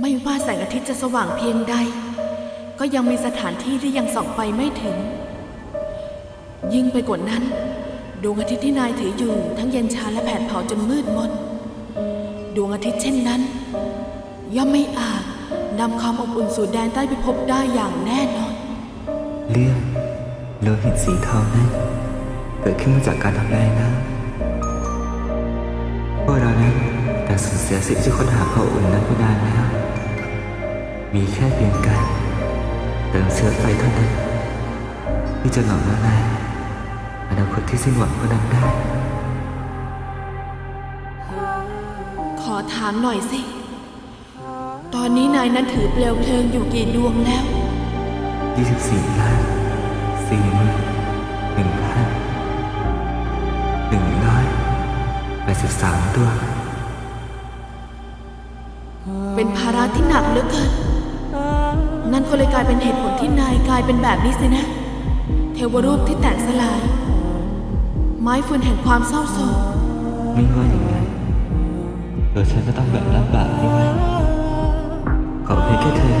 ไม่ว่าแสงอาทิตย์จะสว่างเพียงใด ก็ยังมีสถานที่ที่ยังส่องไปไม่ถึง ยิ่งไปกว่านั้น ดวงอาทิตย์ที่นายถืออยู่ทั้งเย็นชาและแผดเผาจนมืดมน ดวงอาทิตย์เช่นนั้น ย่อมไม่อาจนำความอบอุ่นสู่แดนใต้พิภพได้อย่างแน่นอนเรื่องโลหิตสีเทองนั้น เกิดขึ้นมาจากการทำลายน้ำพวกเรานั้น สูญเสียสิ่งที่ค้นหาความอุ่นนั้นไปนานแล้ว มีแค่เพียงการเติมเชื้อไฟเท่านั้น ที่จะหล่อละลายอนาคตที่สิ้นหวังก็นั้นได้ ขอถามหน่อยสิ ตอนนี้นายนั้นถือเปลวเพลิงอยู่กี่ดวงแล้ว 24ล้านสี่หมื่นหนึ่งพันหนึ่งร้อยแปดสิบสามตัว เป็นภาระที่หนักเหลือเกิน นั่นก็เลยกลายเป็นเหตุผลที่นายกลายเป็นแบบนี้สินะ เทวรูปที่แตกสลาย ไม้ฟืนแห่งความเศร้าโศกไม่ว่าอย่างไรตัวฉันก็ต้องแบกรับบาปนี้ไว้ขอเพียงแค่เธอ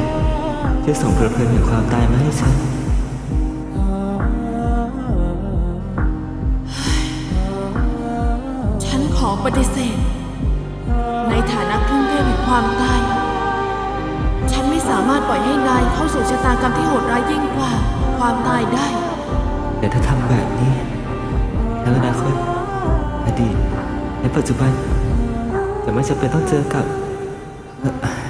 ที่ส่งเพลิดเพลินแห่งความตายมาให้ฉันฉันขอปฏิเสธ ในฐานะ ครึ่งเทพแห่งความตาย ฉันไม่สามารถปล่อยให้นายเข้าสู่ชะตากรรมที่โหดร้ายยิ่งกว่า ความตายได้ แต่ถ้าทำแบบนี้ทั้งอนาคตอดีตและปัจจุบัน จะไม่จำเป็นต้องเจอกับเอ่อ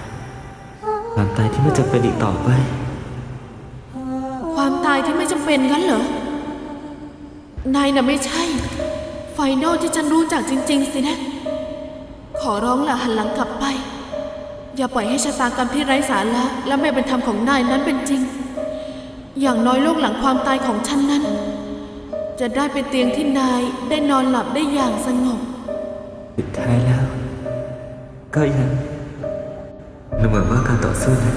ความตายที่ไม่จำเป็นอีกต่อไป ความตายที่ไม่จำเป็นงั้นเหรอ นายน่ะไม่ใช่ ไฟนอลที่ฉันรู้จักจริง ๆ สินะ ขอร้องละหันหลังกลับไป อย่าปล่อยให้ชะตากรรมที่ไร้สาระและไม่เป็นธรรมของนายนั้นเป็นจริง อย่างน้อยโลกหลังความตายของฉันนั้น จะได้เป็นเตียงที่นายได้นอนหลับได้อย่างสงบ สุดท้ายแล้ว ก็ยังดูเหมือนว่าการต่อสู้นั้น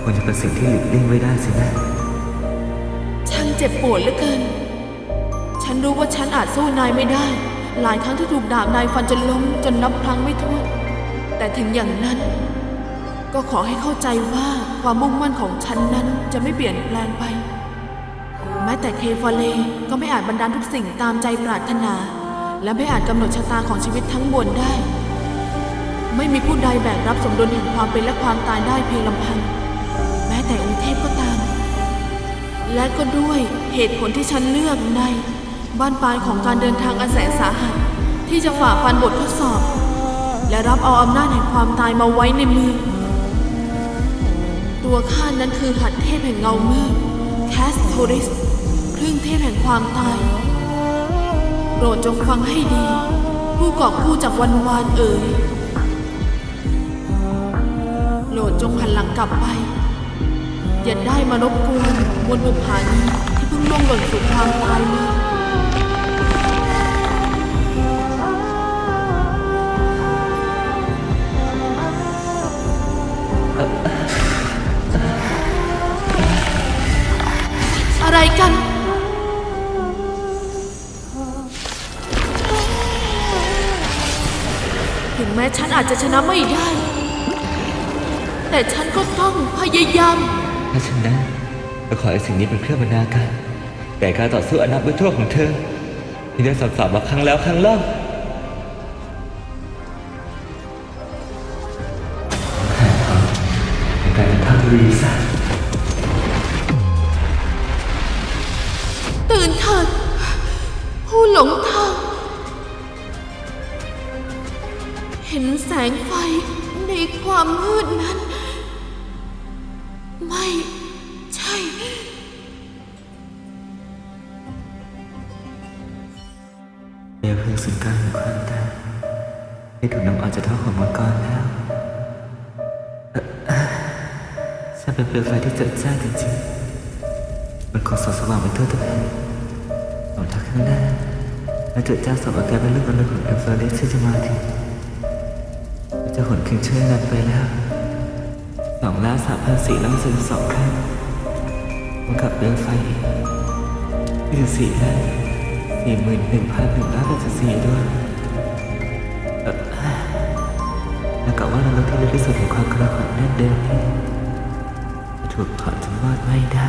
ควรจะเป็นสิ่งที่หลีกเลี่ยงไม่ได้สินะช่างเจ็บปวดเหลือเกิน ฉันรู้ว่าฉันอาจสู้นายไม่ได้ หลายครั้งที่ถูกดาบนายฟันจนล้มจนนับครั้งไม่ถ้วนแต่ถึงอย่างนั้น ก็ขอให้เข้าใจว่าความมุ่งมั่นของฉันนั้นจะไม่เปลี่ยนแปลงไป แม้แต่เคฟาเลก็ไม่อาจบันดาลทุกสิ่งตามใจปรารถนา และไม่อาจกำหนดชะตาของชีวิตทั้งมวลได้ ไม่มีผู้ใดแบกรับสมดุลแห่งความเป็นและความตายได้เพียงลำพัง แม้แต่องค์เทพก็ตาม และก็ด้วยเหตุผลที่ฉันเลือกใน บ้านปลายของการเดินทางอันแสนสาหัสที่จะฝ่าฟันบททดสอบ และรับเอาอำนาจแห่งความตายมาไว้ในมือ ตัวข้านั้นคือหัดเทพแห่งเงามืดแคสโทริสครึ่งเทพแห่งความตายโปรดจงฟังให้ดี ผู้กอบกู้จากวันวานเอ๋ยโปรดจงหันหลังกลับไป อย่าได้มารบกวนบนบุพานีที่เพิ่งล่วงหล่นสู่ความตายมา อะไรกัน ถึงแม้ฉันอาจจะชนะไม่ได้ แต่ฉันก็ต้องพยายาม ถ้าฉะนั้นก็ขอให้สิ่งนี้เป็นเครื่องบรรณาการแก่การต่อสู้อนับไม่ถ้วนของเธอ ที่ได้สับสาบมาครั้งแล้วครั้งเล่าแต่เป็นภาพรีซ่าตื่น เห็นแสงไฟในความมืดนั้น ไม่ใช่เปลวเพลิงสุนกลางแห่งความตายได้ถูกนำออกจากท้องของมังกรแล้วเออฉันเป็นเปลวไฟที่เจิดจ้าจริงๆมันคงส่องสว่างไปทั่วทุกแห่งหนทางข้างหน้าและเจิดจ้าสองอาการเป็นเรื่องบรรลุของเอลฟาเรสที่จะมาถึง จะหนคืนช่วยนั้นไปแล้วสองล้านสามพันสี่ร้อยสิบสองครั้งมันกับเปลวไฟยี่สิบสี่ล้านสี่หมื่นหนึ่งพันหนึ่งร้อยแปดสิบสี่ด้วยเอ่อแล้วกะว่าเราลดที่เล็กที่สุดแห่งความกระหายนั่นเดิมนี่ถูกเผาจนมอดไม้ได้